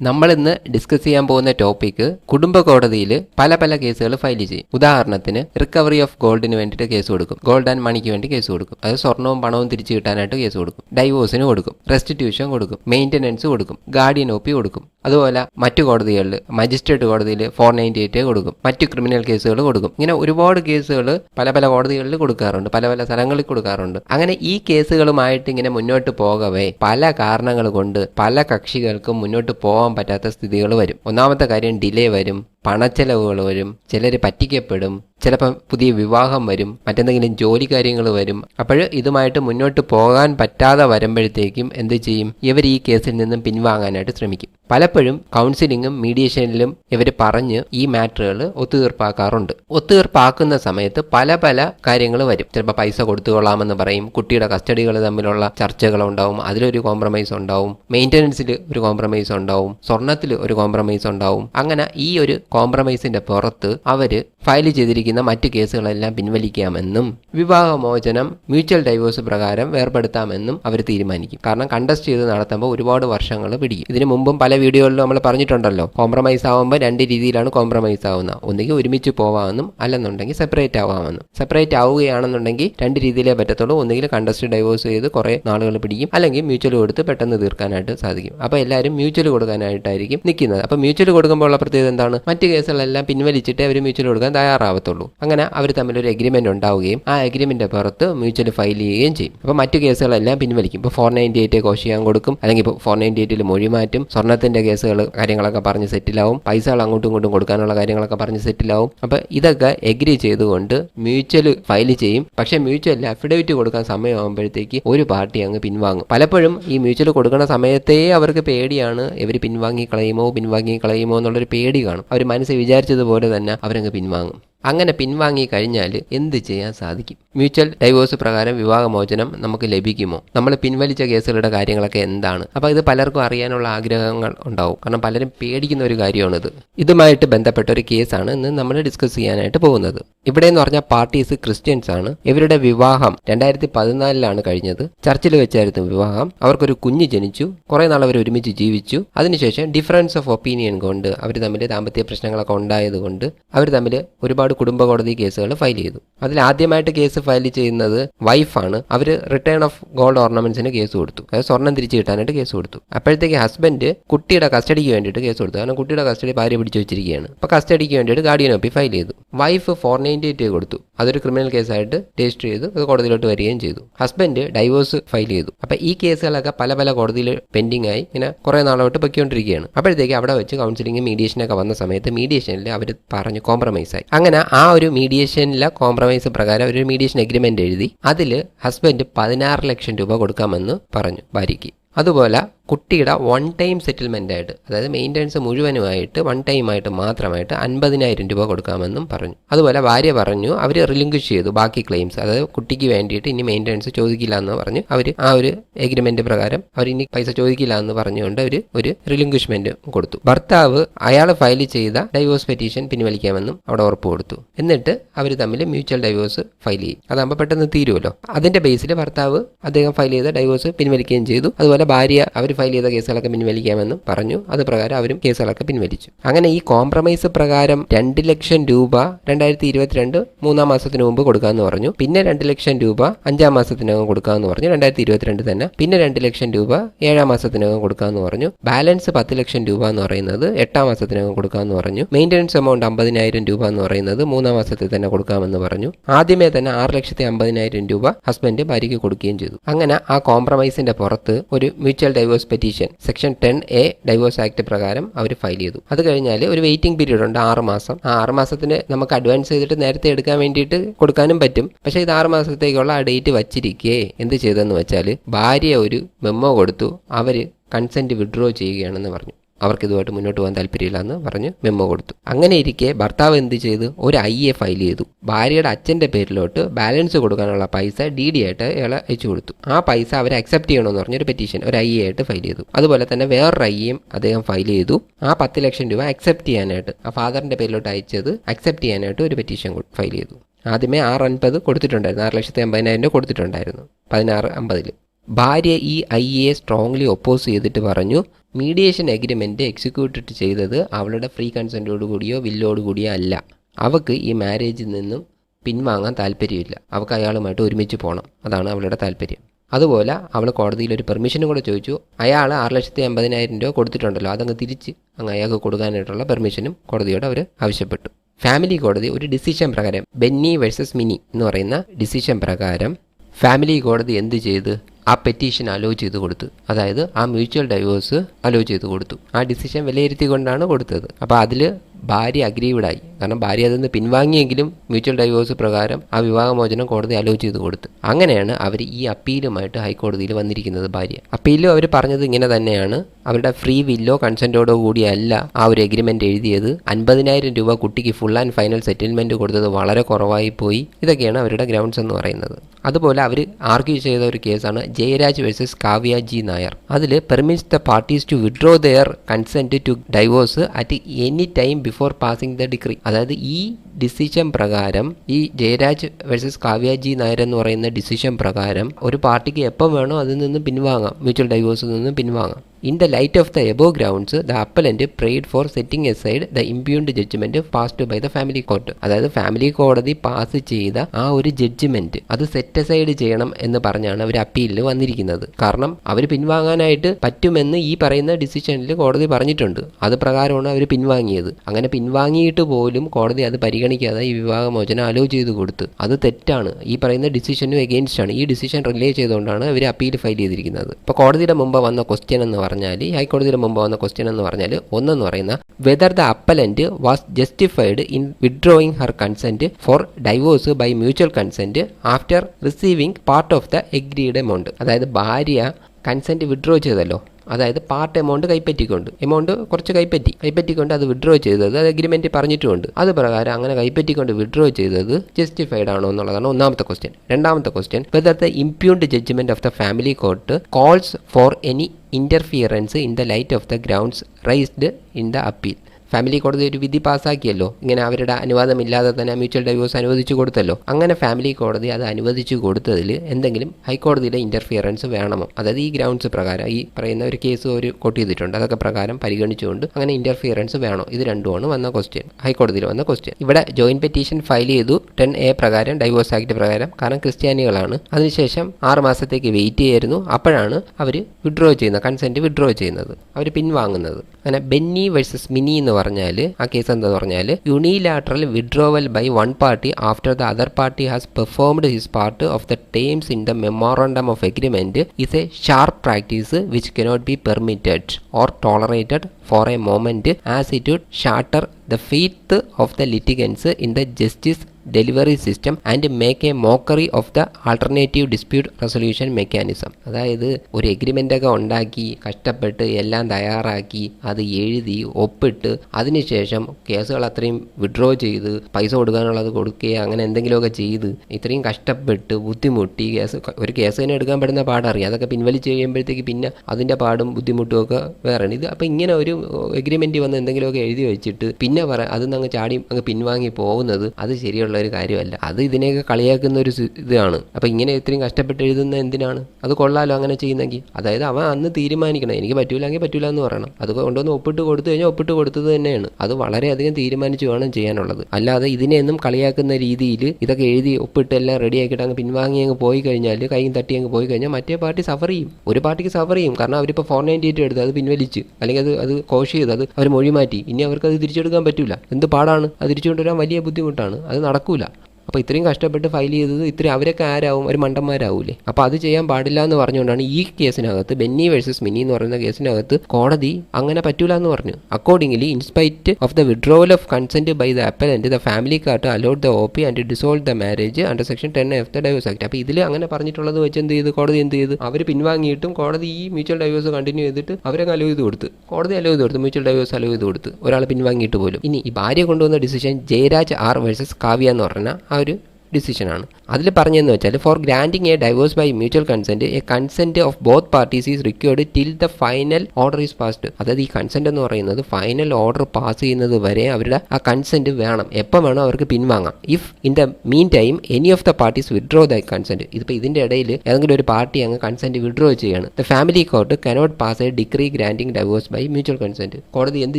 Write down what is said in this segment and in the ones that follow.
നമ്മൾ ഇന്ന് ഡിസ്കസ് ചെയ്യാൻ പോകുന്ന ടോപ്പിക്ക് കുടുംബ കോടതിയിൽ പല പല കേസുകൾ ഫയൽ ചെയ്യും. ഉദാഹരണത്തിന് റിക്കവറി ഓഫ് ഗോൾഡിന് വേണ്ടിയിട്ട് കേസ് കൊടുക്കും. ഗോൾഡ് ആൻഡ് മണിക്ക് വേണ്ടി കേസ് കൊടുക്കും. അത് സ്വർണവും പണവും തിരിച്ചു കിട്ടാനായിട്ട് കേസ് കൊടുക്കും. ഡൈവോഴ്സിന് കൊടുക്കും. റെസ്റ്റിറ്റ്യൂഷൻ കൊടുക്കും. മെയിന്റനൻസ് കൊടുക്കും. ഗാർഡിയൻ ഒപ്പി കൊടുക്കും. അതുപോലെ മറ്റു കോടതികളിൽ മജിസ്ട്രേറ്റ് കോടതിയിൽ ഫോർ നയന്റി എയ്റ്റ് കൊടുക്കും. മറ്റു ക്രിമിനൽ കേസുകൾ കൊടുക്കും. ഇങ്ങനെ ഒരുപാട് കേസുകൾ പല പല കോടതികളിൽ കൊടുക്കാറുണ്ട്. പല പല സ്ഥലങ്ങളിൽ കൊടുക്കാറുണ്ട്. അങ്ങനെ ഈ കേസുകളുമായിട്ട് ഇങ്ങനെ മുന്നോട്ട് പോകവേ പല കാരണങ്ങൾ കൊണ്ട് പല കക്ഷികൾക്കും മുന്നോട്ട് പോകാൻ പറ്റാത്ത സ്ഥിതികൾ വരും. ഒന്നാമത്തെ കാര്യം ഡിലേ വരും. പണച്ചെലവുകൾ വരും ചിലർ പറ്റിക്കപ്പെടും ചിലപ്പോൾ പുതിയ വിവാഹം വരും മറ്റെന്തെങ്കിലും ജോലി കാര്യങ്ങൾ വരും. അപ്പോൾ ഇതുമായിട്ട് മുന്നോട്ട് പോകാൻ പറ്റാതെ വരുമ്പോഴത്തേക്കും എന്ത് ചെയ്യും? ഇവർ ഈ കേസിൽ നിന്നും പിൻവാങ്ങാനായിട്ട് ശ്രമിക്കും. പലപ്പോഴും കൗൺസിലിങ്ങും മീഡിയേഷനിലും ഇവർ പറഞ്ഞ് ഈ മാറ്ററുകൾ ഒത്തുതീർപ്പാക്കാറുണ്ട്. ഒത്തുതീർപ്പാക്കുന്ന സമയത്ത് പല പല കാര്യങ്ങൾ വരും. ചിലപ്പോൾ പൈസ കൊടുത്തുകൊള്ളാമെന്ന് പറയും. കുട്ടിയുടെ കസ്റ്റഡികൾ തമ്മിലുള്ള ചർച്ചകൾ ഉണ്ടാവും. അതിലൊരു കോംപ്രമൈസ് ഉണ്ടാവും. മെയിന്റനൻസിൽ ഒരു കോംപ്രമൈസ് ഉണ്ടാവും. സ്വർണത്തിൽ ഒരു കോംപ്രമൈസ് ഉണ്ടാവും. അങ്ങനെ ഈ ഒരു കോംപ്രമൈസിന്റെ പുറത്ത് അവർ ഫയൽ ചെയ്തിരിക്കുന്ന മറ്റ് കേസുകളെല്ലാം പിൻവലിക്കാമെന്നും വിവാഹമോചനം മ്യൂച്വൽ ഡൈവോഴ്സ് പ്രകാരം വേർപെടുത്താമെന്നും അവർ തീരുമാനിക്കും. കാരണം കണ്ടസ്റ്റ് ചെയ്ത് നടത്തുമ്പോൾ ഒരുപാട് വർഷങ്ങൾ പിടിക്കും. ഇതിനു മുമ്പും പല വീഡിയോകളിലും നമ്മൾ പറഞ്ഞിട്ടുണ്ടല്ലോ കോംപ്രമൈസ് ആവുമ്പോൾ രണ്ട് രീതിയിലാണ് കോംപ്രമൈസ് ആവുന്നത് ഒന്നുകിൽ ഒരുമിച്ച് പോവാമെന്നും അല്ലെന്നുണ്ടെങ്കിൽ സെപ്പറേറ്റ് ആവാമെന്നും. സെപ്പറേറ്റ് ആവുകയാണെന്നുണ്ടെങ്കിൽ രണ്ട് രീതിയിലേ പറ്റത്തുള്ളൂ. ഒന്നുകിൽ കണ്ടസ്റ്റ് ഡൈവോഴ്സ് ചെയ്ത് കുറേ നാളുകൾ പിടിക്കും അല്ലെങ്കിൽ മ്യൂച്വൽ കൊടുത്ത് പെട്ടെന്ന് തീർക്കാനായിട്ട് സാധിക്കും. അപ്പോൾ എല്ലാവരും മ്യൂച്വൽ കൊടുക്കാനായിട്ടായിരിക്കും നിൽക്കുന്നത് അപ്പോൾ മ്യൂച്വൽ കൊടുക്കുമ്പോൾ ഉള്ള പ്രത്യേകത എന്താണ്? മറ്റ് കേസുകളെല്ലാം പിൻവലിച്ചിട്ട് അവർ മ്യൂച്വൽ കൊടുക്കാൻ തയ്യാറാവത്തുള്ളൂ. അങ്ങനെ അവർ തമ്മിൽ ഒരു എഗ്രിമെന്റ് ഉണ്ടാവുകയും ആ എഗ്രിമെന്റ് പുറത്ത് മ്യൂച്വൽ ഫയൽ ചെയ്യുകയും ചെയ്യും. അപ്പോൾ മറ്റു കേസുകളെല്ലാം പിൻവലിക്കും. ഇപ്പോൾ ഫോർ നയന്റി എയ്റ്റ് കോഷിയാൻ കൊടുക്കും. അല്ലെങ്കിൽ ഇപ്പോൾ ഫോർ നയന്റി എയ്റ്റിൽ മൊഴി മാറ്റും. സ്വർണത്തിന്റെ കേസുകൾ കാര്യങ്ങളൊക്കെ പറഞ്ഞ് സെറ്റിലാവും പൈസകൾ അങ്ങോട്ടും ഇങ്ങോട്ടും കൊടുക്കാനുള്ള കാര്യങ്ങളൊക്കെ പറഞ്ഞ് സെറ്റിലാവും അപ്പോൾ ഇതൊക്കെ എഗ്രി ചെയ്തുകൊണ്ട് മ്യൂച്വൽ ഫയൽ ചെയ്യും. പക്ഷേ മ്യൂച്വലിൽ അഫിഡവിറ്റ് കൊടുക്കാൻ സമയമാകുമ്പോഴത്തേക്ക് ഒരു പാർട്ടി അങ്ങ് പിൻവാങ്ങും. പലപ്പോഴും ഈ മ്യൂച്വൽ കൊടുക്കുന്ന സമയത്തേ അവർക്ക് പേടിയാണ്. ഇവർ പിൻവാങ്ങി കളയുമോ പിൻവാങ്ങി കളയുമോ എന്നുള്ളൊരു പേടി കാണും. അവർ മനസ്സിൽ വിചാരിച്ചതുപോലെ തന്നെ അവരങ്ങ് പിൻവാങ്ങും. അങ്ങനെ പിൻവാങ്ങി കഴിഞ്ഞാൽ എന്ത് ചെയ്യാൻ സാധിക്കും? മ്യൂച്വൽ ഡൈവോഴ്സ് പ്രകാരം വിവാഹമോചനം നമുക്ക് ലഭിക്കുമോ? നമ്മൾ പിൻവലിച്ച കേസുകളുടെ കാര്യങ്ങളൊക്കെ എന്താണ്? അപ്പോൾ ഇത് പലർക്കും അറിയാനുള്ള ആഗ്രഹങ്ങൾ ഉണ്ടാവും. കാരണം പലരും പേടിക്കുന്ന ഒരു കാര്യമാണിത്. ഇതുമായിട്ട് ബന്ധപ്പെട്ട ഒരു കേസാണ് ഇന്ന് നമ്മൾ ഡിസ്കസ് ചെയ്യാനായിട്ട് പോകുന്നത്. ഇവിടെ എന്ന് പറഞ്ഞാൽ പാർട്ടീസ് ക്രിസ്ത്യൻസ് ആണ്. ഇവരുടെ വിവാഹം രണ്ടായിരത്തി പതിനാലിലാണ് കഴിഞ്ഞത്. ചർച്ചിൽ വെച്ചായിരുന്നു വിവാഹം. അവർക്കൊരു കുഞ്ഞ് ജനിച്ചു. കുറേ നാൾ അവർ ഒരുമിച്ച് ജീവിച്ചു. അതിനുശേഷം ഡിഫറൻസ് ഓഫ് ഒപ്പീനിയൻ കൊണ്ട് അവർ തമ്മിൽ ദാമ്പത്യ പ്രശ്നങ്ങളൊക്കെ ഉണ്ടായതുകൊണ്ട് അവർ തമ്മിൽ ഒരുപാട് കുടുംബ കോടതി കേസുകൾ ഫയൽ ചെയ്തു. അതിൽ ആദ്യമായിട്ട് കേസ് ഫയൽ ചെയ്യുന്നത് വൈഫാണ് അവർ റിട്ടേൺ ഓഫ് ഗോൾഡ് ഓർണമെന്റ്സിന് കേസ് കൊടുത്തു. അതായത് സ്വർണം തിരിച്ചു കിട്ടാനായിട്ട് കേസ് കൊടുത്തു. അപ്പോഴത്തേക്ക് ഹസ്ബൻഡ് കുട്ടിയുടെ കസ്റ്റഡിക്ക് വേണ്ടിയിട്ട് കേസ് കൊടുത്തു. കാരണം കുട്ടിയുടെ കസ്റ്റഡി ഭാര്യ പിടിച്ചു വെച്ചിരിക്കുകയാണ്. അപ്പോൾ കസ്റ്റഡിക്ക് വേണ്ടിയിട്ട് ഗാർഡിയൻ ഒപ്പി ഫയൽ ചെയ്തു. വൈഫ് ഫോർ നയന്റി എയ്റ്റ് കൊടുത്തു. അതൊരു ക്രിമിനൽ കേസായിട്ട് രജിസ്റ്റർ ചെയ്തു. അത് കോടതിയിലോട്ട് വരികയും ചെയ്തു. ഹസ്ബൻഡ് ഡൈവോഴ്സ് ഫയൽ ചെയ്തു. അപ്പോൾ ഈ കേസുകളൊക്കെ പല പല കോടതിയിൽ പെൻഡിങ് ആയി ഇങ്ങനെ കുറേ നാളോട്ട് പൊയ്ക്കൊണ്ടിരിക്കുകയാണ്. അപ്പോഴത്തേക്ക് അവിടെ വെച്ച് കൗൺസിലിംഗ് മീഡിയേഷനൊക്കെ വന്ന സമയത്ത് മീഡിയേഷനിൽ അവർ പറഞ്ഞു കോംപ്രമൈസ് ആയി. അങ്ങനെ ആ ഒരു മീഡിയേഷനിലെ കോംപ്രമൈസ് പ്രകാരം ഒരു മീഡിയേഷൻ എഗ്രിമെന്റ് എഴുതി അതിൽ ഹസ്ബൻഡ് പതിനാറ് ലക്ഷം രൂപ കൊടുക്കാമെന്ന് പറഞ്ഞു ഭാര്യയ്ക്ക്. അതുപോലെ കുട്ടിയുടെ വൺ ടൈം സെറ്റിൽമെന്റ് ആയിട്ട് അതായത് മെയിന്റനൻസ് മുഴുവനുമായിട്ട് വൺ ടൈം ആയിട്ട് മാത്രമായിട്ട് അൻപതിനായിരം രൂപ കൊടുക്കാമെന്നും പറഞ്ഞു. അതുപോലെ ഭാര്യ പറഞ്ഞു അവർ റിലിംഗ്വിഷ് ചെയ്തു ബാക്കി ക്ലെയിംസ് അതായത് കുട്ടിക്ക് വേണ്ടിയിട്ട് ഇനി മെയിന്റനൻസ് ചോദിക്കില്ല എന്ന് പറഞ്ഞ് അവർ ആ ഒരു എഗ്രിമെന്റ് പ്രകാരം അവർ ഇനി പൈസ ചോദിക്കില്ല എന്ന് പറഞ്ഞുകൊണ്ട് അവർ ഒരു റിലിംഗ്വിഷ്മെന്റ് കൊടുത്തു. ഭർത്താവ് അയാൾ ഫയൽ ചെയ്ത ഡൈവോഴ്സ് പെറ്റീഷൻ പിൻവലിക്കാമെന്നും അവിടെ ഉറപ്പ് കൊടുത്തു. എന്നിട്ട് അവർ തമ്മിൽ മ്യൂച്വൽ ഡൈവോഴ്സ് ഫയൽ ചെയ്യും. അതാകുമ്പോൾ പെട്ടെന്ന് തീരുമല്ലോ അതിന്റെ ബേസിൽ ഭർത്താവ് അദ്ദേഹം ഫയൽ ചെയ്ത ഡൈവോഴ്സ് പിൻവലിക്കുകയും ചെയ്തു. അതുപോലെ ഭാര്യ അവർ ഫയൽ ചെയ്ത കേസുകളൊക്കെ പിൻവലിക്കാമെന്നും പറഞ്ഞു. അത് പ്രകാരം അവരും കേസുകളൊക്കെ പിൻവലിച്ചു. അങ്ങനെ ഈ കോംപ്രമൈസ് പ്രകാരം രണ്ട് ലക്ഷം രൂപ രണ്ടായിരത്തി ഇരുപത്തിരണ്ട് മൂന്നാം മാസത്തിന് മുമ്പ് കൊടുക്കാമെന്ന് പറഞ്ഞു. പിന്നെ രണ്ട് ലക്ഷം രൂപ അഞ്ചാം മാസത്തിനകം കൊടുക്കാമെന്ന് പറഞ്ഞു. രണ്ടായിരത്തി ഇരുപത്തിരണ്ട് തന്നെ. പിന്നെ രണ്ട് ലക്ഷം രൂപ ഏഴാം മാസത്തിനകം കൊടുക്കാമെന്ന് പറഞ്ഞു. ബാലൻസ് പത്ത് ലക്ഷം രൂപ എന്ന് പറയുന്നത് എട്ടാം മാസത്തിനകം കൊടുക്കാമെന്ന് പറഞ്ഞു. മെയിന്റനൻസ് എമൗണ്ട് അമ്പതിനായിരം രൂപ എന്ന് പറയുന്നത് മൂന്നാം മാസത്തിൽ തന്നെ കൊടുക്കാമെന്ന് പറഞ്ഞു. ആദ്യമേ തന്നെ ആറ് ലക്ഷത്തി അമ്പതിനായിരം രൂപ ഹസ്ബൻഡ് ഭാര്യയ്ക്ക് കൊടുക്കുകയും ചെയ്തു. അങ്ങനെ ആ കോംപ്രമൈസിന്റെ പുറത്ത് ഒരു mutual divorce petition section ten A divorce act പ്രകാരം അവർ ഫയൽ ചെയ്തു. അത് കഴിഞ്ഞാൽ ഒരു വെയിറ്റിംഗ് പീരീഡ് ഉണ്ട് ആറ് മാസം. ആ ആറ് മാസത്തിന് നമുക്ക് അഡ്വാൻസ് ചെയ്തിട്ട് നേരത്തെ എടുക്കാൻ വേണ്ടിയിട്ട് കൊടുക്കാനും പറ്റും. പക്ഷേ ഇത് ആറ് മാസത്തേക്കുള്ള ആ ഡേറ്റ് വച്ചിരിക്കേ. എന്ത് ചെയ്തെന്ന് വെച്ചാൽ ഭാര്യ ഒരു മെമ്മോ കൊടുത്തു. അവർ കൺസെന്റ് വിഡ്രോ ചെയ്യുകയാണെന്ന് പറഞ്ഞു. അവർക്ക് ഇതുമായിട്ട് മുന്നോട്ട് പോകാൻ താല്പര്യമില്ല എന്ന് പറഞ്ഞ് മെമ്മോ കൊടുത്തു. അങ്ങനെ ഇരിക്കെ ഭർത്താവ് എന്ത് ചെയ്ത്? ഒരു ഐ എ ഫയൽ ചെയ്തു. ഭാര്യയുടെ അച്ഛന്റെ പേരിലോട്ട് ബാലൻസ് കൊടുക്കാനുള്ള പൈസ ഡി ഡി ആയിട്ട് ഇയാളെ അയച്ചു കൊടുത്തു. ആ പൈസ അവർ അക്സെപ്റ്റ് ചെയ്യണമെന്ന് പറഞ്ഞൊരു പെറ്റീഷൻ ഒരു ഐ എ ആയിട്ട് ഫയൽ ചെയ്തു. അതുപോലെ തന്നെ വേറൊരു ഐ എയും അദ്ദേഹം ഫയൽ ചെയ്തു. ആ പത്ത് ലക്ഷം രൂപ അക്സെപ്റ്റ് ചെയ്യാനായിട്ട് ആ ഫാദറിന്റെ പേരിലോട്ട് അയച്ചത് അക്സെപ്റ്റ് ചെയ്യാനായിട്ട് ഒരു പെറ്റീഷൻ ഫയൽ ചെയ്തു. ആദ്യമേ ആറ് അൻപത് കൊടുത്തിട്ടുണ്ടായിരുന്നു. ആറ് ലക്ഷത്തി അമ്പതിനായിരം രൂപ കൊടുത്തിട്ടുണ്ടായിരുന്നു. പതിനാറ് അമ്പതിൽ ഭാര്യ ഈ ഐ എ സ്ട്രോങ്ലി ഒപ്പോസ് ചെയ്തിട്ട് പറഞ്ഞു മീഡിയേഷൻ എഗ്രിമെന്റ് എക്സിക്യൂട്ട് ചെയ്തത് അവളുടെ ഫ്രീ കൺസെന്റോട് കൂടിയോ വില്ലോട് കൂടിയോ അല്ല. അവൾക്ക് ഈ മാരേജിൽ നിന്നും പിൻവാങ്ങാൻ താല്പര്യമില്ല. അവൾക്ക് അയാളുമായിട്ട് ഒരുമിച്ച് പോകണം അതാണ് അവളുടെ താല്പര്യം. അതുപോലെ അവൾ കോടതിയിൽ ഒരു പെർമിഷനും കൂടെ ചോദിച്ചു. അയാൾ ആറ് ലക്ഷത്തി അമ്പതിനായിരം രൂപ കൊടുത്തിട്ടുണ്ടല്ലോ അതങ്ങ് തിരിച്ച് അങ്ങ് അയാൾക്ക് കൊടുക്കാനായിട്ടുള്ള പെർമിഷനും കോടതിയോട് അവർ ആവശ്യപ്പെട്ടു. ഫാമിലി കോടതി ഒരു ഡിസിഷൻ പ്രകാരം ബെന്നി വേഴ്സസ് മിനി എന്ന് പറയുന്ന ഡിസിഷൻ പ്രകാരം ഫാമിലി കോടതി എന്ത് ചെയ്ത്? ആ പെറ്റീഷൻ അലോ ചെയ്ത് കൊടുത്തു. അതായത് ആ മ്യൂച്വൽ ഡൈവോഴ്സ് അലോ ചെയ്ത് കൊടുത്തു. ആ ഡിസിഷൻ വിലയിരുത്തിക്കൊണ്ടാണ് കൊടുത്തത്. അപ്പോൾ അതിൽ ഭാര്യ അഗ്രീവ്ഡായി കാരണം ഭാര്യ അതിൽ നിന്ന് പിൻവാങ്ങിയെങ്കിലും മ്യൂച്വൽ ഡൈവോഴ്സ് പ്രകാരം ആ വിവാഹമോചനം കോടതി അലോ ചെയ്ത് കൊടുത്തു. അങ്ങനെയാണ് അവർ ഈ അപ്പീലുമായിട്ട് ഹൈക്കോടതിയിൽ വന്നിരിക്കുന്നത് ഭാര്യ. അപ്പീലും അവർ പറഞ്ഞത് ഇങ്ങനെ തന്നെയാണ്. അവരുടെ ഫ്രീ വില്ലോ കൺസെന്റോടോ കൂടിയല്ല ആ ഒരു എഗ്രിമെന്റ് എഴുതിയത്. അൻപതിനായിരം രൂപ കുട്ടിക്ക് ഫുൾ ആൻഡ് ഫൈനൽ സെറ്റിൽമെന്റ് കൊടുത്തത് വളരെ കുറവായി പോയി. ഇതൊക്കെയാണ് അവരുടെ ഗ്രൗണ്ട്സ് എന്ന് പറയുന്നത്. അതുപോലെ അവർ ആർഗ്യൂ ചെയ്ത ഒരു കേസാണ് ജയരാജ് വേഴ്സസ് കാവ്യ ജി നായർ. അതിൽ permits the parties to withdraw their consent to divorce at any time before passing the decree അതായത് ഈ ഡിസിഷൻ പ്രകാരം ഈ ജയരാജ് വേഴ്സസ് കാവ്യാജി നായർ എന്ന് പറയുന്ന ഡിസിഷൻ പ്രകാരം ഒരു പാർട്ടിക്ക് എപ്പോൾ വേണോ അതിൽ നിന്ന് പിൻവാങ്ങാം. മ്യൂച്വൽ ഡൈവേഴ്സിൽ നിന്ന് പിൻവാങ്ങാം. In the light of the above grounds the appellant prayed for setting aside the impugned judgment passed by the family court അതായത് ഫാമിലി കോടതി പാസ് ചെയ്ത ആ ഒരു ജഡ്ജ്മെന്റ് അത് സെറ്റ് അസൈഡ് ചെയ്യണം എന്ന് പറഞ്ഞാണ് അവർ അപ്പീലിൽ വന്നിരിക്കുന്നത്. കാരണം അവർ പിൻവാങ്ങാനായിട്ട് പറ്റുമെന്ന് ഈ പറയുന്ന ഡിസിഷനിൽ കോടതി പറഞ്ഞിട്ടുണ്ട്. അത് പ്രകാരമാണ് അവർ പിൻവാങ്ങിയത്. അങ്ങനെ പിൻവാങ്ങിയിട്ട് പോലും കോടതി അത് പരിഗണിക്കാതെ ഈ വിവാഹമോചനം അലോ ചെയ്ത് കൊടുത്ത്. അത് തെറ്റാണ്. ഈ പറയുന്ന ഡിസിഷനും എഗെയിൻസ്റ്റ് ആണ്. ഈ ഡിസിഷൻ റിലേ ചെയ്തുകൊണ്ടാണ് അവർ അപ്പീൽ ഫയൽ ചെയ്തിരിക്കുന്നത്. ഇപ്പോൾ കോടതിയുടെ മുമ്പ് വന്ന ക്വസ്റ്റ്യൻ എന്ന് പറഞ്ഞാൽ ഈ ഹൈക്കോടതിയുടെ മുമ്പ് വന്ന ക്വസ്റ്റ്യൻ എന്ന് പറഞ്ഞാൽ ഒന്നെന്ന് പറയുന്ന whether the appellant was justified in withdrawing her consent for divorce by mutual consent after receiving part of the agreed amount അതായത് ഭാര്യ കൺസെന്റ് വിഡ്രോ ചെയ്തല്ലോ. അതായത് പാർട്ട് എമൗണ്ട് കൈപ്പറ്റിക്കൊണ്ട്. എമൗണ്ട് കുറച്ച് കൈപ്പറ്റി. കൈപ്പറ്റിക്കൊണ്ട് അത് വിഡ്രോ ചെയ്തത് അത് അഗ്രിമെന്റ് പറഞ്ഞിട്ടുണ്ട് അത് പ്രകാരം അങ്ങനെ കൈപ്പറ്റിക്കൊണ്ട് വിഡ്രോ ചെയ്തത് ജസ്റ്റിഫൈഡ് ആണോ എന്നുള്ളതാണ് ഒന്നാമത്തെ ക്വസ്റ്റ്യൻ രണ്ടാമത്തെ question whether the impugned judgment of the family court calls for any interference in the light of the grounds raised in the appeal family കോടതി ഒരു വിധി പാസ്സാക്കിയല്ലോ. ഇങ്ങനെ അവരുടെ അനുവാദമില്ലാതെ തന്നെ മ്യൂച്വൽ ഡൈവോഴ്സ് അനുവദിച്ചു കൊടുത്തല്ലോ. അങ്ങനെ ഫാമിലി കോടതി അത് അനുവദിച്ചു കൊടുത്തതിൽ എന്തെങ്കിലും ഹൈക്കോടതിയിലെ ഇന്റർഫിയറൻസ് വേണമോ? അതായത് ഈ ഗ്രൗണ്ട്സ് പ്രകാരം ഈ പറയുന്ന ഒരു കേസ് ഒരു കോട്ട് ചെയ്തിട്ടുണ്ട്. അതൊക്കെ പ്രകാരം പരിഗണിച്ചുകൊണ്ട് അങ്ങനെ ഇന്റർഫിയറൻസ് വേണോ? ഇത് രണ്ടുമാണ് വന്ന ക്വസ്റ്റ്യൻ ഹൈക്കോടതിയിൽ വന്ന ക്വസ്റ്റ്യൻ ഇവിടെ ജോയിന്റ് പെറ്റീഷൻ ഫയൽ ചെയ്തു. ടെൻ എ പ്രകാരം ഡൈവോഴ്സ് ആക്ട് പ്രകാരം. കാരണം ക്രിസ്ത്യാനികളാണ്. അതിനുശേഷം ആറ് മാസത്തേക്ക് വെയിറ്റ് ചെയ്യായിരുന്നു. അപ്പോഴാണ് അവർ വിഡ്രോ ചെയ്യുന്നത്. കൺസെന്റ് വിഡ്രോ ചെയ്യുന്നത്. അവർ പിൻവാങ്ങുന്നത്. അങ്ങനെ ബെന്നി വേഴ്സസ് മിനി എന്ന് പറഞ്ഞാൽ ആ കേസ് എന്താ പറഞ്ഞാൽ unilateral withdrawal by one party after the other party has performed his part of the terms in the memorandum of agreement is a sharp practice which cannot be permitted or tolerated for a moment as it shatters the faith of the litigants in the justice delivery system and make a mockery of the alternative dispute resolution mechanism അതായത് ഒരു agreement ഒക്കെ ഉണ്ടാക്കി കഷ്ടപ്പെട്ട് എല്ലാം തയ്യാറാക്കി അത് എഴുതി ഒപ്പിട്ട് അതിനുശേഷം കേസുകൾ അത്രയും വിഡ്രോ ചെയ്ത് പൈസ കൊടുക്കാനുള്ളത് കൊടുക്കുകയോ അങ്ങനെ എന്തെങ്കിലുമൊക്കെ ചെയ്ത് ഇത്രയും കഷ്ടപ്പെട്ട് ബുദ്ധിമുട്ടി കേസ് ഒരു കേസ് തന്നെ എടുക്കാൻ പറ്റുന്ന പാടറിയാം. അതൊക്കെ പിൻവലിച്ച് കഴിയുമ്പോഴത്തേക്ക് പിന്നെ അതിന്റെ പാടും ബുദ്ധിമുട്ടും ഒക്കെ വേറെയാണ്. ഇത് അപ്പോൾ ഇങ്ങനെ ഒരു എഗ്രിമെന്റ് വന്ന് എന്തെങ്കിലുമൊക്കെ എഴുതി വെച്ചിട്ട് പിന്നെ പറ അതിൽ നിന്ന് അങ്ങ് ചാടി അങ്ങ് പിൻവാങ്ങി പോകുന്നത് അത് ശരിയുള്ള ഒരു കാര്യമല്ല. അത് ഇതിനെയൊക്കെ കളിയാക്കുന്ന ഒരു ഇതാണ്. അപ്പോൾ ഇങ്ങനെ ഇത്രയും കഷ്ടപ്പെട്ട് എഴുതുന്ന എന്തിനാണ്? അത് കൊള്ളാലോ അങ്ങനെ ചെയ്യുന്നെങ്കിൽ അതായത് അവൻ അന്ന് തീരുമാനിക്കണം. എനിക്ക് പറ്റൂലെങ്കിൽ പറ്റൂല എന്ന് പറയണം. അത് കൊണ്ടുവന്ന് ഒപ്പിട്ട് കൊടുത്തു കഴിഞ്ഞാൽ ഒപ്പിട്ട് കൊടുത്തത് തന്നെയാണ്. അത് വളരെയധികം തീരുമാനിച്ചു വേണം ചെയ്യാനുള്ളത്. അല്ലാതെ ഇതിനെയൊന്നും കളിയാക്കുന്ന രീതിയിൽ ഇതൊക്കെ എഴുതി ഒപ്പിട്ട് എല്ലാം റെഡി ആക്കിയിട്ട് അങ്ങ് പിൻവാങ്ങി അങ്ങ് പോയി കഴിഞ്ഞാൽ കൈയും തട്ടി അങ്ങ് പോയി കഴിഞ്ഞാൽ മറ്റേ പാർട്ടി സഫർ ചെയ്യും. ഒരു പാർട്ടിക്ക് സഫർ ചെയ്യും. കാരണം അവരിപ്പോൾ ഫോർ നയന്റി എയ്റ്റ് എടുത്ത് അത് പിൻവലിച്ച് അല്ലെങ്കിൽ അത് അത് കോഷ് ചെയ്ത് അത് അവർ മൊഴി മാറ്റി ഇനി അവർക്ക് അത് തിരിച്ചെടുക്കാൻ പറ്റില്ല എന്ത് പാടാണ്? അത് തിരിച്ചു കൊണ്ടുവരാൻ വലിയ ബുദ്ധിമുട്ടാണ്. അത് berlakulah അപ്പോൾ ഇത്രയും കഷ്ടപ്പെട്ട് ഫയൽ ചെയ്തത് ഇത്രയും അവരൊക്കെ ആരാവും? ഒരു മണ്ടന്മാരാവൂലേ? അപ്പോൾ അത് ചെയ്യാൻ പാടില്ല എന്ന് പറഞ്ഞുകൊണ്ടാണ് ഈ കേസിനകത്ത് ബെന്നി വേഴ്സസ് മിനി എന്ന് പറയുന്ന കേസിനകത്ത് കോടതി അങ്ങനെ പറ്റൂല എന്ന് പറഞ്ഞു accordingly in spite of the withdrawal of consent by the appellant the family court allowed the O P and dissolve the marriage under section ten F the divorce act അപ്പോൾ ഇതിൽ അങ്ങനെ പറഞ്ഞിട്ടുള്ളത് വെച്ച് എന്ത് ചെയ്ത്? കോടതി എന്ത് ചെയ്ത്? അവർ പിൻവാങ്ങിയിട്ടും കോടതി ഈ മ്യൂച്വൽ ഡൈവേഴ്സ് കണ്ടിന്യൂ ചെയ്തിട്ട് അവരങ്ങ് അലോ ചെയ്ത് കൊടുത്ത്. കോടതി അലോ ചെയ്ത് കൊടുത്ത്. മ്യൂച്വൽ ഡൈവേഴ്സ് അലോ ചെയ്ത് കൊടുത്ത്. ഒരാൾ പിൻവാങ്ങിയിട്ട് പോലും. ഇനി ഈ ഭാര്യ കൊണ്ടുവന്ന decision Jayaraj R versus Kavya എന്ന് പറഞ്ഞ ആ ഒരു ഡിസിഷനാണ്. അതിൽ പറഞ്ഞതെന്ന് വെച്ചാൽ for granting a divorce by mutual consent a consent of both parties is required till the final order is passed അതായത് ഈ കൺസെന്റ് എന്ന് പറയുന്നത് ഫൈനൽ ഓർഡർ പാസ് ചെയ്യുന്നത് വരെ അവരുടെ ആ കൺസെന്റ് വേണം. എപ്പോൾ വേണോ അവർക്ക് പിൻവാങ്ങാം. If in the meantime any of the parties withdraw the consent ഇതിപ്പോൾ ഇതിന്റെ ഇടയിൽ ഏതെങ്കിലും ഒരു പാർട്ടി അങ്ങ് കൺസെന്റ് വിഡ്രോ ചെയ്യുകയാണ് the family court cannot pass a decree granting divorce by mutual consent കോടതി എന്ത്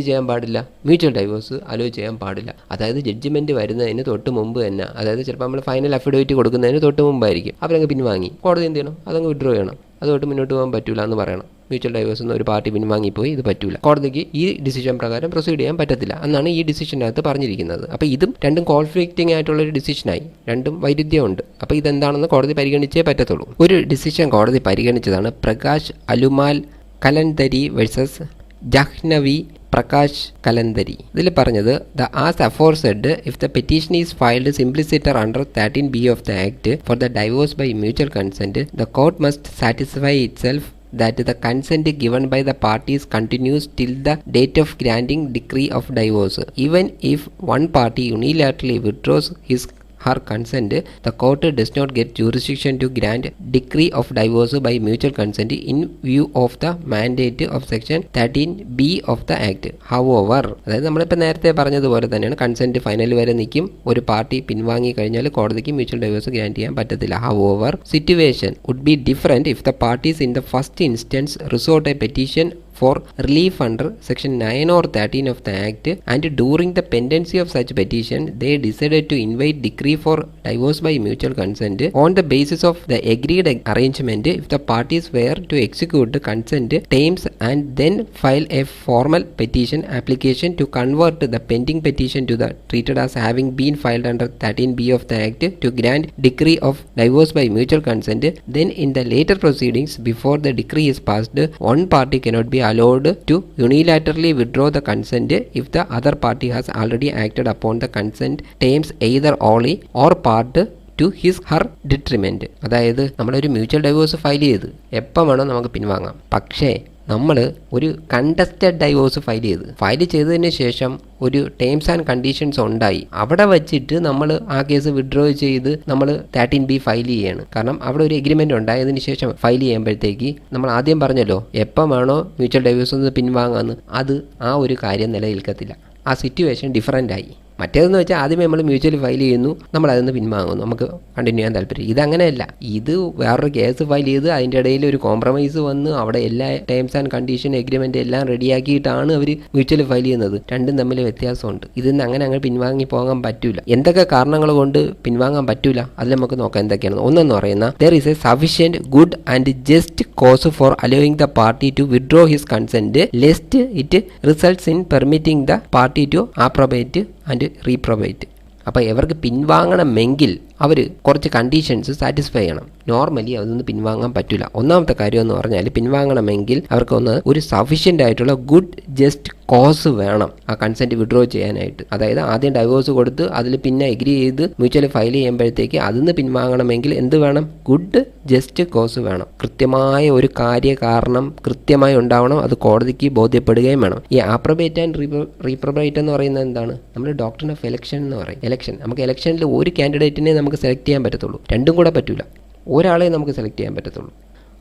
ചെയ്യാൻ പാടില്ല? മ്യൂച്വൽ ഡൈവേഴ്സ് അലോ ചെയ്യാൻ പാടില്ല. അതായത് ജഡ്ജ്മെന്റ് വരുന്നതിന് തൊട്ട് മുമ്പ് തന്നെ അതായത് ചിലപ്പോൾ നമ്മൾ ഫൈനൽ അഫിഡവിറ്റ് കൊടുക്കുന്നതിന് തൊട്ട് മുമ്പായിരിക്കും. അവരങ്ങ് പിൻവാങ്ങി. കോടതി എന്ത് ചെയ്യണം? അതങ്ങ് വിഡ്രോ ചെയ്യണം. അതുകൊണ്ട് മുന്നോട്ട് പോകാൻ പറ്റില്ല എന്ന് പറയണം. മ്യൂച്വൽ ഡൈവേഴ്സ് എന്ന ഒരു പാർട്ടി പിൻവാങ്ങിപ്പോയി ഇത് പറ്റില്ല കോടതിക്ക് ഈ ഡിസിഷൻ പ്രകാരം പ്രൊസീഡ് ചെയ്യാൻ പറ്റത്തില്ല. എന്നാണ് ഈ ഡിസിഷനകത്ത് പറഞ്ഞിരിക്കുന്നത്. അപ്പോൾ ഇതും രണ്ടും കോൺഫ്ലിക്റ്റിംഗ് ആയിട്ടുള്ള ഒരു ഡിസിഷനായി രണ്ടും വൈരുദ്ധ്യമുണ്ട്. അപ്പോൾ ഇതെന്താണെന്ന് കോടതി പരിഗണിച്ചേ പറ്റത്തുള്ളൂ. ഒരു ഡിസിഷൻ കോടതി പരിഗണിച്ചതാണ് പ്രകാശ് അലുമാൽ കലൻതരി വേഴ്സസ് ജഹ്നവി പ്രകാശ് കലന്തരി ഇതിൽ പറഞ്ഞത് the as aforesaid if the petition is filed simpliciter under thirteen B of the act for the divorce by mutual consent the court must satisfy itself that the consent given by the parties continues till the date of granting decree of divorce even if one party unilaterally withdraws his her consent, the court does not get jurisdiction to grant decree of divorce by mutual consent in view of the mandate of section 13b of the act. However, അതായത് നമ്മളിപ്പോൾ നേരത്തെ പറഞ്ഞതുപോലെ തന്നെയാണ് consent final വരെ നിൽക്കും ഒരു party പിൻവാങ്ങി കഴിഞ്ഞാൽ കോടതിക്ക് മ്യൂച്വൽ ഡൈവേഴ്സ് ഗ്രാന്റ് ചെയ്യാൻ പറ്റത്തില്ല however situation would be different if the parties in the first instance resort a petition for relief under section 9 or 13 of the act and during the pendency of such petition they decided to invite decree for divorce by mutual consent on the basis of the agreed arrangement if the parties were to execute the consent terms and then file a formal petition application to convert the pending petition to the treated as having been filed under 13b of the act to grant decree of divorce by mutual consent. Then in the later proceedings before the decree is passed one party cannot be allowed to unilaterally withdraw the consent if the other party has already acted upon the consent terms either wholly or part to his her detriment അതായത് നമ്മളൊരു mutual divorce file ചെയ്ത് എപ്പം വേണോ നമുക്ക് പിൻവാങ്ങാം പക്ഷേ നമ്മൾ ഒരു contested divorce file ചെയ്ത്. ഫയൽ ചെയ്തതിന് ശേഷം ഒരു ടേംസ് ആൻഡ് കണ്ടീഷൻസ് ഉണ്ടായി. അവിടെ വെച്ചിട്ട് നമ്മൾ ആ കേസ് വിഡ്രോ ചെയ്ത് നമ്മൾ തേർട്ടീൻ ബി ഫയൽ ചെയ്യാണ്. കാരണം അവിടെ ഒരു എഗ്രിമെന്റ് ഉണ്ടായതിനു ശേഷം ഫയൽ ചെയ്യുമ്പോഴത്തേക്ക് നമ്മൾ ആദ്യം പറഞ്ഞല്ലോ എപ്പം വേണോ മ്യൂച്വൽ ഡൈവേഴ്സ് പിൻവാങ്ങാമെന്ന് അത് ആ ഒരു കാര്യം നിലനിൽക്കത്തില്ല. ആ സിറ്റുവേഷൻ ഡിഫറന്റ് ആയി. മറ്റേതെന്ന് വെച്ചാൽ ആദ്യമേ നമ്മൾ മ്യൂച്വലി ഫയൽ ചെയ്യുന്നു നമ്മൾ അതിൽ നിന്ന് പിൻവാങ്ങുന്നു. നമുക്ക് കണ്ടിന്യൂ ചെയ്യാൻ താല്പര്യം ഇതങ്ങനെയല്ല. ഇത് വേറൊരു കേസ് ഫയൽ ചെയ്ത് അതിന്റെ ഇടയിൽ ഒരു കോംപ്രമൈസ് വന്ന് അവിടെ എല്ലാ ടേംസ് ആൻഡ് കണ്ടീഷൻ എഗ്രിമെന്റ് എല്ലാം റെഡിയാക്കിയിട്ടാണ് അവർ മ്യൂച്വലി ഫയൽ ചെയ്യുന്നത്. രണ്ടും തമ്മിൽ വ്യത്യാസമുണ്ട്. ഇതിൽ നിന്ന് അങ്ങനെ അങ്ങ് പിൻവാങ്ങി പോകാൻ പറ്റില്ല എന്തൊക്കെ കാരണങ്ങൾ കൊണ്ട് പിൻവാങ്ങാൻ പറ്റില്ല അതിൽ നമുക്ക് നോക്കാം എന്തൊക്കെയാണ്. ഒന്നെന്ന് പറയുന്ന whether is a sufficient good and just cause for allowing the party to withdraw his consent lest it results in permitting the party to approbate and reprobate അപ്പോൾ ഇവർക്ക് പിൻവാങ്ങണമെങ്കിൽ അവർ കുറച്ച് കണ്ടീഷൻസ് സാറ്റിസ്ഫൈ ചെയ്യണം. നോർമലി അതൊന്ന് പിൻവാങ്ങാൻ പറ്റില്ല ഒന്നാമത്തെ കാര്യം എന്ന് പറഞ്ഞാൽ പിൻവാങ്ങണമെങ്കിൽ അവർക്കൊന്ന് ഒരു സഫീഷ്യന്റ് ആയിട്ടുള്ള ഗുഡ് ജസ്റ്റ് കോസ് വേണം. ആ കൺസെന്റ് വിഡ്രോ ചെയ്യാനായിട്ട്. അതായത് ആദ്യം ഡൈവോഴ്സ് കൊടുത്ത് അതിൽ പിന്നെ എഗ്രി ചെയ്ത് മ്യൂച്വലി ഫയൽ ചെയ്യുമ്പോഴത്തേക്ക് അതിൽ പിൻവാങ്ങണമെങ്കിൽ എന്ത് വേണം? ഗുഡ് ജസ്റ്റ് കോസ് വേണം. കൃത്യമായ ഒരു കാര്യ കാരണം കൃത്യമായി ഉണ്ടാവണം. അത് കോടതിക്ക് ബോധ്യപ്പെടുകയും വേണം. ഈ ആപ്രബേറ്റ് ആൻഡ് റീപ്രബേറ്റ് എന്ന് പറയുന്നത് എന്താണ്? നമ്മൾ ഡോക്ടറിൻ ഓഫ് എലക്ഷൻ എന്ന് പറയും. എലക്ഷൻ നമുക്ക് എലക്ഷനിൽ ഒരു കാൻഡിഡേറ്റിനെ നമുക്ക് സെലക്ട് ചെയ്യാൻ പറ്റത്തുള്ളൂ. രണ്ടും കൂടെ പറ്റില്ല ഒരാളെ നമുക്ക് സെലക്ട് ചെയ്യാൻ പറ്റത്തുള്ളൂ.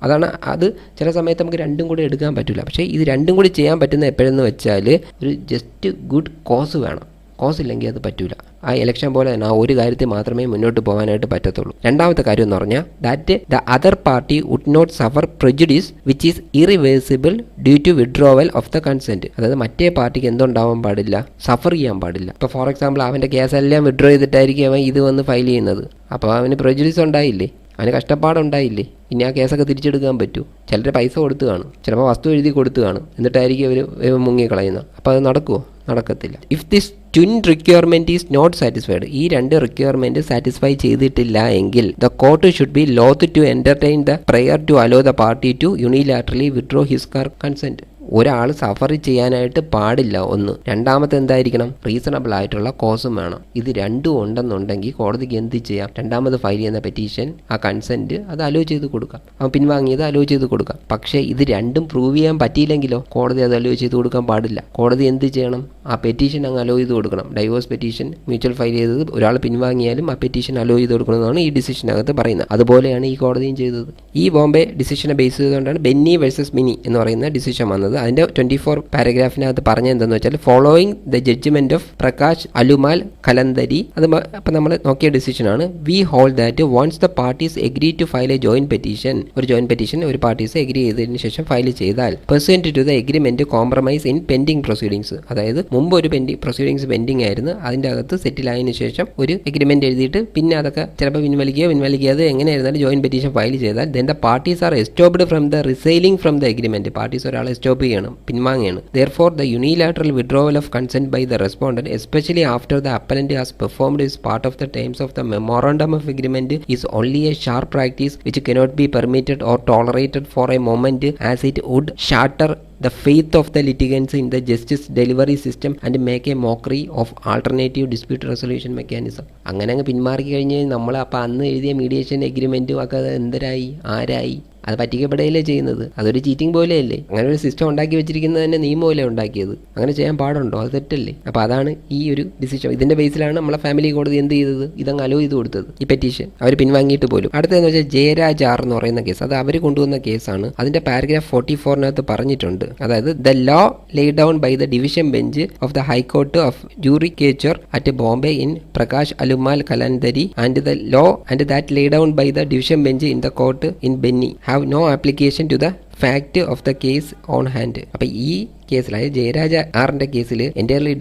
അതാണ് അത് ചില സമയത്ത് നമുക്ക് രണ്ടും കൂടി എടുക്കാൻ പറ്റില്ല പക്ഷേ ഇത് രണ്ടും കൂടി ചെയ്യാൻ പറ്റുന്ന എപ്പോഴെന്ന് വെച്ചാൽ ഒരു ജസ്റ്റ് ഗുഡ് കോസ് വേണം. കോസ് ഇല്ലെങ്കിൽ അത് പറ്റൂല. ആ ഇലക്ഷൻ പോലെ തന്നെ ആ ഒരു കാര്യത്തിൽ മാത്രമേ മുന്നോട്ട് പോകാനായിട്ട് പറ്റത്തുള്ളൂ. രണ്ടാമത്തെ കാര്യം എന്ന് പറഞ്ഞാൽ that the other party would not suffer prejudice which is irreversible due to withdrawal of the consent അതായത് മറ്റേ പാർട്ടിക്ക് എന്തുണ്ടാവാൻ പാടില്ല സഫർ ചെയ്യാൻ പാടില്ല. ഇപ്പോൾ ഫോർ എക്സാമ്പിൾ അവന്റെ കേസെല്ലാം വിഡ്രോ ചെയ്തിട്ടായിരിക്കും അവൻ ഇത് വന്ന് ഫയൽ ചെയ്യുന്നത്. അപ്പോൾ അവന് പ്രൊജുഡീസ് ഉണ്ടായില്ലേ? അവന് കഷ്ടപ്പാടുണ്ടായില്ലേ ഇനി ആ കേസൊക്കെ തിരിച്ചെടുക്കാൻ പറ്റൂ. ചിലരെ പൈസ കൊടുത്തു കാണും. ചിലപ്പോൾ വസ്തു എഴുതി കൊടുത്തു കാണും. എന്നിട്ടായിരിക്കും അവർ മുങ്ങിക്കളയുന്നത്. അപ്പോൾ അത് നടക്കുമോ നടക്കത്തില്ല. If this twin requirement is not satisfied ഈ രണ്ട് റിക്വയർമെന്റ് സാറ്റിസ്ഫൈ ചെയ്തിട്ടില്ല എങ്കിൽ the court should be loath to entertain the prayer to allow the party to unilaterally withdraw his car consent ഒരാൾ സഫർ ചെയ്യാനായിട്ട് പാടില്ല ഒന്ന്. രണ്ടാമത്തെ എന്തായിരിക്കണം? റീസണബിൾ ആയിട്ടുള്ള കോസും വേണം. ഇത് രണ്ടും ഉണ്ടെന്നുണ്ടെങ്കിൽ കോടതിക്ക് എന്ത് ചെയ്യാം? രണ്ടാമത് ഫയൽ ചെയ്യുന്ന പെറ്റീഷൻ ആ കൺസെന്റ് അത് അലോ ചെയ്ത് കൊടുക്കാം. അവൻ പിൻവാങ്ങിയത് അലോ ചെയ്ത് കൊടുക്കാം. പക്ഷേ ഇത് രണ്ടും പ്രൂവ് ചെയ്യാൻ പറ്റിയില്ലെങ്കിലോ? കോടതി അത് അലോ ചെയ്ത് കൊടുക്കാൻ പാടില്ല. കോടതി എന്ത് ചെയ്യണം? ആ പെറ്റീഷൻ അങ്ങ് അലോ ചെയ്ത് കൊടുക്കണം. ഡൈവോഴ്സ് പെറ്റീഷൻ മ്യൂച്വൽ ഫയൽ ചെയ്തത് ഒരാൾ പിൻവാങ്ങിയാലും ആ പെറ്റീഷൻ അലോ ചെയ്ത് കൊടുക്കണമെന്നാണ് ഈ ഡിസിഷനകത്ത് പറയുന്നത്. അതുപോലെയാണ് ഈ കോടതിയും ചെയ്തത്. ഈ ബോംബെ ഡിസിഷനെ ബേസ് ചെയ്തുകൊണ്ടാണ് ബെന്നി വേഴ്സസ് മിനി എന്ന് പറയുന്ന ഡിസിഷൻ വന്നത്. അതിന്റെ ട്വന്റി ഫോർ പാരഗ്രാഫിനകത്ത് പറഞ്ഞ എന്തെന്ന് വെച്ചാൽ following the judgment of Prakash Alumal Kalantri അത് അപ്പം നമ്മൾ നോക്കിയ ഡിസിഷനാണ് we hold that once the parties agree to file a joint petition ഒരു ജോയിന്റ് പെറ്റീഷൻ ഒരു പാർട്ടീസ് എഗ്രി ചെയ്തതിന് ശേഷം ഫയൽ ചെയ്താൽ pursuant to the agreement compromise in pending proceedings അതായത് മുമ്പ് ഒരു പെൻഡിങ് പ്രൊസീഡിങ്സ് പെൻഡിങ് ആയിരുന്നു. അതിന്റെ അകത്ത് സെറ്റിൽ ആയതിനു ശേഷം ഒരു എഗ്രിമെന്റ് എഴുതിയിട്ട് പിന്നെ അതൊക്കെ ചിലപ്പോൾ പിൻവലിക്കുകയോ പിൻവലിക്കാതെ എങ്ങനെയായിരുന്നാലും ജോയിന്റ് പെറ്റീഷൻ ഫയൽ ചെയ്താൽ then the parties are estopped from the resiling from the agreement parties ഒരാളെ സ്റ്റോപ്പ് ചെയ്യണം പിൻവാങ്ങുകയാണ് therefore the unilateral withdrawal of consent by the respondent especially after the appellant has performed his part of the terms of the memorandum of agreement is only a sharp practice which cannot be permitted or tolerated for a moment as it would shatter the faith of the litigants in the justice delivery system and make a mockery of alternative dispute resolution mechanism. അങ്ങനെ അങ്ങ് പിന്മാറി കഴിഞ്ഞ് നമ്മൾ അപ്പോൾ അന്ന് എഴുതിയ mediation എഗ്രിമെന്റും ഒക്കെ എന്തരായി ആരായി? അത് പറ്റിക്കപ്പെടുകയല്ലേ ചെയ്യുന്നത്? അതൊരു ചീറ്റിംഗ് പോലെയല്ലേ? അങ്ങനെ ഒരു സിസ്റ്റം ഉണ്ടാക്കി വെച്ചിരിക്കുന്നത് തന്നെ നിയമമല്ലേ ഉണ്ടാക്കിയത്. അങ്ങനെ ചെയ്യാൻ പാടുണ്ടോ? അത് തെറ്റല്ലേ? അപ്പോൾ അതാണ് ഈ ഒരു ഡിസിഷൻ ഇതിന്റെ ബേസിലാണ് നമ്മളെ ഫാമിലി കോടതി എന്ത് ചെയ്തത്? ഇതങ്ങ് അലോ ചെയ്ത് കൊടുത്തത്. ഈ പെറ്റീഷൻ അവർ പിൻവാങ്ങിയിട്ട് പോലും. അടുത്തതെന്ന് വെച്ചാൽ ജയരാജ് ആർ എന്ന് പറയുന്ന കേസ് അത് അവർ കൊണ്ടുവന്ന കേസാണ്. അതിന്റെ പാരഗ്രാഫ് ഫോർട്ടി ഫോറിനകത്ത് പറഞ്ഞിട്ടുണ്ട്. അതായത് the law laid down by the division bench of the high court of jury judicature at Bombay in Prakash Alumal Kalantri and the law and that laid down by the division bench in the court in Benny have no application to the fact of the case on hand അപ്പൊ ഈ കേസിൽ അതായത് ജയരാജ ആറിന്റെ കേസിൽ entirely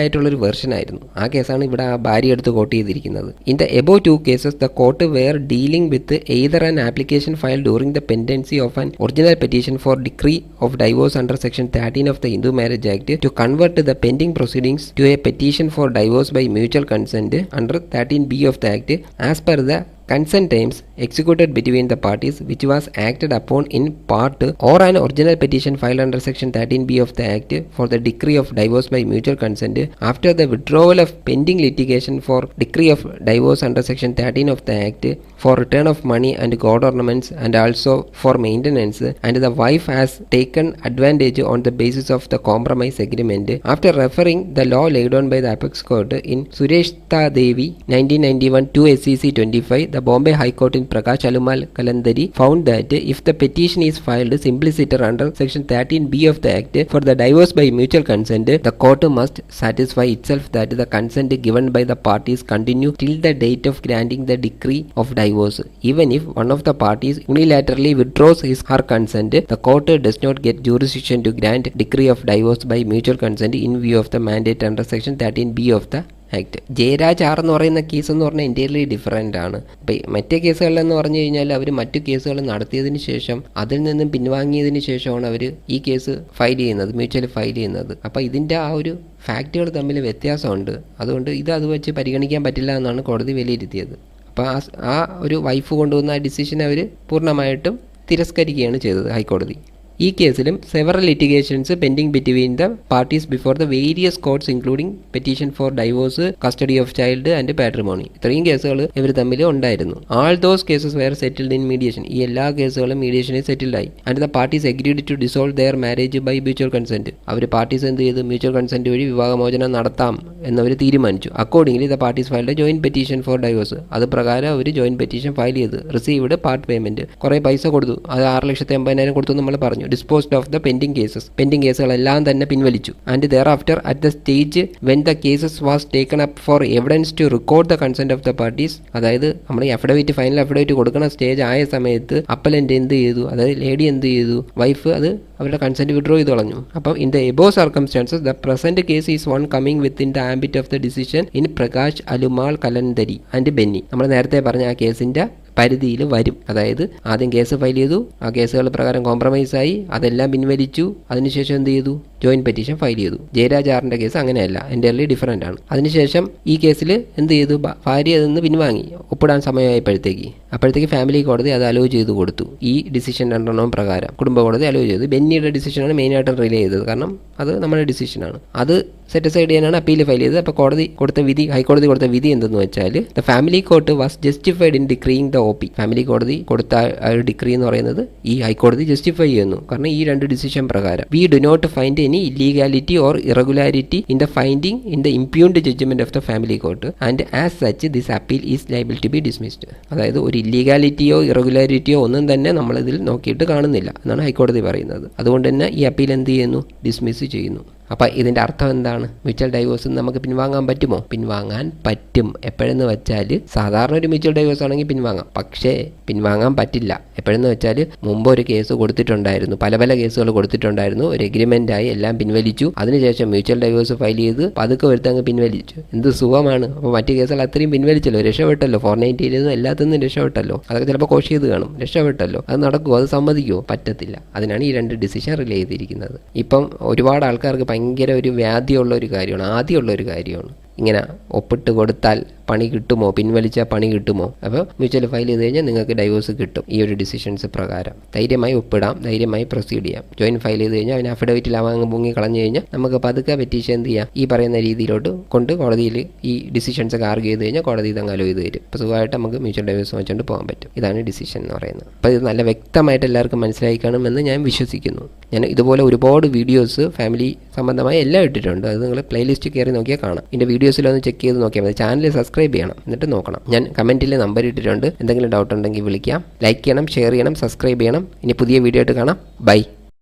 ആയിട്ടുള്ള ഒരു version ആയിരുന്നു. ആ കേസാണ് ഇവിടെ ആ ഭാര്യ എടുത്ത് കോട്ട് ചെയ്തിരിക്കുന്നത്. In the above two cases the court were dealing with either an application filed during the pendency of an original petition for decree of divorce under section thirteen of the Hindu Marriage Act to convert the pending proceedings to a petition for divorce by mutual consent under thirteen B of the act as per the consent terms executed between the parties which was acted upon in part or an original petition filed under section 13b of the act for the decree of divorce by mutual consent after the withdrawal of pending litigation for decree of divorce under section 13 of the act for return of money and gold ornaments and also for maintenance and the wife has taken advantage on the basis of the compromise agreement after referring the law laid down by the apex court in suresh devi 1991 2 sec 25 the Bombay High Court in Prakash Alumal Kalandari found that if the petition is filed simpliciter under section 13b of the act for the divorce by mutual consent, the court must satisfy itself that the consent given by the parties continue till the date of granting the decree of divorce. Even if one of the parties unilaterally withdraws his or her consent, the court does not get jurisdiction to grant decree of divorce by mutual consent in view of the mandate under section 13b of the act Jayaraj R എന്ന് പറയുന്ന case എന്ന് പറഞ്ഞാൽ entirely different ആണ്. ഇപ്പം മറ്റേ കേസുകളിലെന്ന് പറഞ്ഞു കഴിഞ്ഞാൽ അവർ മറ്റു കേസുകൾ നടത്തിയതിന് ശേഷം അതിൽ നിന്നും പിൻവാങ്ങിയതിന് ശേഷമാണ് അവർ ഈ കേസ് ഫയൽ ചെയ്യുന്നത് മ്യൂച്വൽ ഫയൽ ചെയ്യുന്നത്. അപ്പോൾ ഇതിന്റെ ആ ഒരു ഫാക്റ്റുകൾ തമ്മിൽ വ്യത്യാസമുണ്ട്. അതുകൊണ്ട് ഇത് അത് വെച്ച് പരിഗണിക്കാൻ പറ്റില്ല എന്നാണ് കോടതി വിലയിരുത്തിയത്. അപ്പോൾ ആ ആ ഒരു വൈഫ് കൊണ്ടുവന്ന ആ ഡിസിഷൻ അവർ പൂർണമായിട്ടും തിരസ്കരിക്കുകയാണ് ചെയ്തത് ഹൈക്കോടതി. ഈ കേസിലും several litigations pending between the parties before the various courts including petition for divorce custody of child and patrimony ഇത്രയും കേസുകൾ ഇവർ തമ്മിൽ ഉണ്ടായിരുന്നു. All those cases were settled in mediation ഈ എല്ലാ കേസുകളും മീഡിയേഷനിൽ സെറ്റിൽഡ് ആയി. And the parties agreed to dissolve their marriage by mutual consent our parties എന്ത് ചെയ്തു? മ്യൂച്വൽ കൺസെന്റ് വഴി വിവാഹമോചനം നടത്താം എന്നവർ തീരുമാനിച്ചു. Accordingly the parties filed joint petition for divorce അത് പ്രകാരം അവർ ജോയിന്റ് പെറ്റീഷൻ ഫയൽ ചെയ്ത് റിസീവ്ഡ് പാർട്ട് പേയ്മെന്റ് കുറേ പൈസ കൊടുത്തു. അത് ആറ് ലക്ഷത്തി എൺപതിനായിരം കൊടുത്തു നമ്മൾ പറഞ്ഞു. Disposed of the pending cases pending കേസുകളെല്ലാം തന്നെ പിൻവലിച്ചു. And thereafter at the stage when the cases was taken up for evidence to record the consent of the parties അതായത് നമ്മൾ അഫിഡവിറ്റ് ഫൈനൽ അഫിഡവിറ്റ് കൊടുക്കുന്ന സ്റ്റേജ് ആയ സമയത്ത് അപ്പലന്റ് എന്ത് ചെയ്തു? അതായത് ലേഡി എന്ത് ചെയ്തു? വൈഫ് അത് അവരുടെ കൺസെന്റ് വിഡ്രോ ചെയ്ത് കളഞ്ഞു. അപ്പം in the above circumstances the present case is one coming within the ambit of the decision in Prakash Alumal Kalantri and Benny നമ്മൾ നേരത്തെ പറഞ്ഞ ആ കേസിന്റെ പരിധിയിൽ വരും. അതായത് ആദ്യം കേസ് ഫയൽ ചെയ്തു ആ കേസുകൾ പ്രകാരം കോംപ്രമൈസ് ആയി അതെല്ലാം പിൻവലിച്ചു അതിനുശേഷം എന്ത് ചെയ്തു? ജോയിന്റ് പെറ്റീഷൻ ഫയൽ ചെയ്തു. ജയരാജ് ആറിന്റെ കേസ് അങ്ങനെയല്ല എന്റെ അല്ലെങ്കിൽ ഡിഫറന്റ് ആണ്. അതിനുശേഷം ഈ കേസിൽ എന്ത് ചെയ്തു? ഭാര്യ നിന്ന് പിൻവാങ്ങി. ഒപ്പിടാൻ സമയമായപ്പോഴത്തേക്ക്. അപ്പോഴത്തേക്ക് ഫാമിലി കോടതി അത് അലോ ചെയ്ത് കൊടുത്തു. ഈ ഡിസിഷൻ രണ്ടെണ്ണം പ്രകാരം കുടുംബ കോടതി അലോ ചെയ്തു. ബെന്നിയുടെ ഡിസിഷനാണ് മെയിനായിട്ട് റിലേ ചെയ്തത്. കാരണം അത് നമ്മുടെ ഡിസിഷനാണ് അത് സെറ്റിസൈഡ് ചെയ്യാനാണ് അപ്പീൽ ഫയൽ ചെയ്തത്. അപ്പോൾ കോടതി കൊടുത്ത വിധി ഹൈക്കോടതി കൊടുത്ത വിധി എന്തെന്ന് വെച്ചാൽ the family court was justified in decreeing the O P family കോടതി കൊടുത്ത ആ ഒരു ഡിക്രി എന്ന് പറയുന്നത് ഈ ഹൈക്കോടതി ജസ്റ്റിഫൈ ചെയ്യുന്നു. കാരണം ഈ രണ്ട് ഡിസിഷൻ പ്രകാരം. We do not find any illegality or irregularity in the finding in the impugned judgment of the family court and as such this appeal is liable to be dismissed അതായത് ഒരു ഇല്ലീഗാലിറ്റിയോ ഇറഗുലാരിറ്റിയോ ഒന്നും തന്നെ നമ്മളിതിൽ നോക്കിയിട്ട് കാണുന്നില്ല എന്നാണ് ഹൈക്കോടതി പറയുന്നത്. അതുകൊണ്ട് തന്നെ ഈ അപ്പീൽ എന്ത് ചെയ്യുന്നു? ഡിസ്മിസ് ചെയ്യുന്നു. അപ്പം ഇതിന്റെ അർത്ഥം എന്താണ്? മ്യൂച്വൽ ഡൈവോഴ്സ് നമുക്ക് പിൻവാങ്ങാൻ പറ്റുമോ? പിൻവാങ്ങാൻ പറ്റും. എപ്പോഴെന്ന് വെച്ചാൽ സാധാരണ ഒരു മ്യൂച്വൽ ഡൈവേഴ്സ് ആണെങ്കിൽ പിൻവാങ്ങാം. പക്ഷേ പിൻവാങ്ങാൻ പറ്റില്ല. എപ്പോഴെന്ന് വെച്ചാൽ മുമ്പ് ഒരു കേസ് കൊടുത്തിട്ടുണ്ടായിരുന്നു. പല പല കേസുകൾ കൊടുത്തിട്ടുണ്ടായിരുന്നു. ഒരു എഗ്രിമെന്റ് ആയി എല്ലാം പിൻവലിച്ചു. അതിനുശേഷം മ്യൂച്വൽ ഡൈവേഴ്സ് ഫയൽ ചെയ്ത് പതുക്കെ വരുത്തങ്ങ് പിൻവലിച്ചു. എന്ത് സുഖമാണ്. അപ്പോൾ മറ്റു കേസുകൾ അത്രയും പിൻവലിച്ചല്ലോ. രക്ഷപ്പെട്ടല്ലോ. ഫോർ നയന്റിയിൽ നിന്ന് എല്ലാത്തിനും രക്ഷപ്പെട്ടല്ലോ. അതൊക്കെ ചിലപ്പോൾ കോഷ് ചെയ്ത് കാണും. രക്ഷപ്പെട്ടല്ലോ. അത് നടക്കുമോ അത് സമ്മതിക്കുമോ പറ്റത്തില്ല. അതിനാണ് ഈ രണ്ട് ഡിസിഷൻ റിലേ ചെയ്തിരിക്കുന്നത്. ഇപ്പം ഒരുപാട് ആൾക്കാർക്ക് ഭയങ്കര ഒരു വ്യാധിയുള്ള ഒരു കാര്യമാണ് ആദ്യമുള്ള ഒരു കാര്യമാണ്. ഇങ്ങനെ ഒപ്പിട്ട് കൊടുത്താൽ പണി കിട്ടുമോ? പിൻവലിച്ചാൽ പണി കിട്ടുമോ? അപ്പോൾ മ്യൂച്വൽ ഫയൽ ചെയ്ത് കഴിഞ്ഞാൽ നിങ്ങൾക്ക് ഡൈവോഴ്സ് കിട്ടും. ഈ ഒരു ഡിസിഷൻസ് പ്രകാരം. ധൈര്യമായി ഒപ്പിടാം ധൈര്യമായി പ്രൊസീഡ് ചെയ്യാം. ജോയിൻ ഫയൽ ചെയ്ത് കഴിഞ്ഞാൽ അവന് അവങ്ങ് മുങ്ങി കളഞ്ഞു കഴിഞ്ഞാൽ നമുക്ക് പതുക്കെ പെറ്റീഷൻ എന്ത് ചെയ്യാം? ഈ പറയുന്ന രീതിയിലോട്ട് കൊണ്ട് കോടതിയിൽ ഈ ഡിസിഷൻസ് ഒക്കെ ആർഗ്യൂ ചെയ്ത് കഴിഞ്ഞാൽ കോടതി ഇത് അലോ ചെയ്ത് തരും. അപ്പോൾ സുഖമായിട്ട് നമുക്ക് മ്യൂച്വൽ ഡൈവോഴ്സ് വെച്ചുകൊണ്ട് പോകാൻ പറ്റും. ഇതാണ് ഡിസിഷൻ എന്ന് പറയുന്നത്. അപ്പോൾ ഇത് നല്ല വ്യക്തമായിട്ട് എല്ലാവർക്കും മനസ്സിലായി കാണുമെന്ന് ഞാൻ വിശ്വസിക്കുന്നു. ഞാൻ ഇതുപോലെ ഒരുപാട് വീഡിയോസ് ഫാമിലി സംബന്ധമായി എല്ലാം ഇട്ടിട്ടുണ്ട്. അത് നിങ്ങൾ പ്ലേലിസ്റ്റ് കയറി നോക്കിയാൽ കാണാം. ഇതിന്റെ വീഡിയോസിലൊന്ന് ചെക്ക് ചെയ്ത് നോക്കിയാൽ മതി. ചാനൽ സബ്സ്ക്രൈബ് ചെയ്യണം. എന്നിട്ട് നോക്കണം. ഞാൻ കമന്റിൽ നമ്പർ ഇട്ടിട്ടുണ്ട്. എന്തെങ്കിലും ഡൗട്ട് ഉണ്ടെങ്കിൽ വിളിക്കാം. ലൈക്ക് ചെയ്യണം ഷെയർ ചെയ്യണം സബ്സ്ക്രൈബ് ചെയ്യണം. ഇനി പുതിയ വീഡിയോ ആയിട്ട് കാണാം. ബൈ